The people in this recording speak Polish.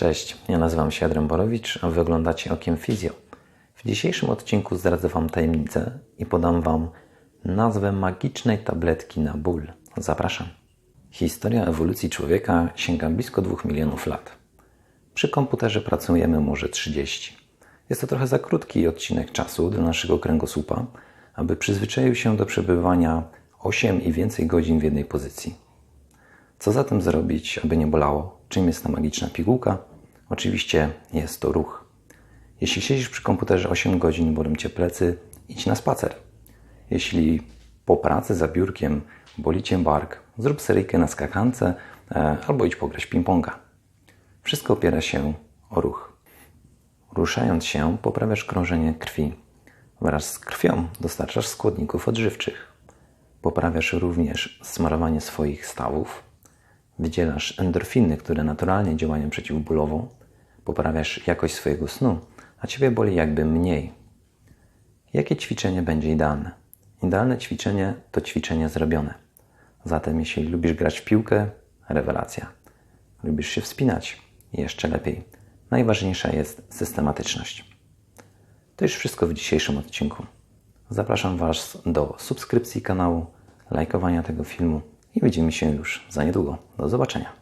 Cześć, ja nazywam się Adrian Borowicz, a Wy oglądacie Okiem Fizjo. W dzisiejszym odcinku zdradzę Wam tajemnicę i podam Wam nazwę magicznej tabletki na ból. Zapraszam. Historia ewolucji człowieka sięga blisko 2 milionów lat. Przy komputerze pracujemy może 30. Jest to trochę za krótki odcinek czasu dla naszego kręgosłupa, aby przyzwyczaił się do przebywania 8 i więcej godzin w jednej pozycji. Co zatem zrobić, aby nie bolało? Czym jest ta magiczna pigułka? Oczywiście jest to ruch. Jeśli siedzisz przy komputerze 8 godzin, bolą cię plecy, idź na spacer. Jeśli po pracy za biurkiem boli cię bark, zrób seryjkę na skakance e, albo idź pograć ping-ponga. Wszystko opiera się o ruch. Ruszając się, poprawiasz krążenie krwi. Wraz z krwią dostarczasz składników odżywczych. Poprawiasz również smarowanie swoich stawów, wydzielasz endorfiny, które naturalnie działają przeciwbólowo, poprawiasz jakość swojego snu, a ciebie boli jakby mniej. Jakie ćwiczenie będzie idealne? Idealne ćwiczenie to ćwiczenie zrobione. Zatem, jeśli lubisz grać w piłkę, rewelacja. Lubisz się wspinać, jeszcze lepiej. Najważniejsza jest systematyczność. To już wszystko w dzisiejszym odcinku. Zapraszam Was do subskrypcji kanału, lajkowania tego filmu i widzimy się już za niedługo. Do zobaczenia.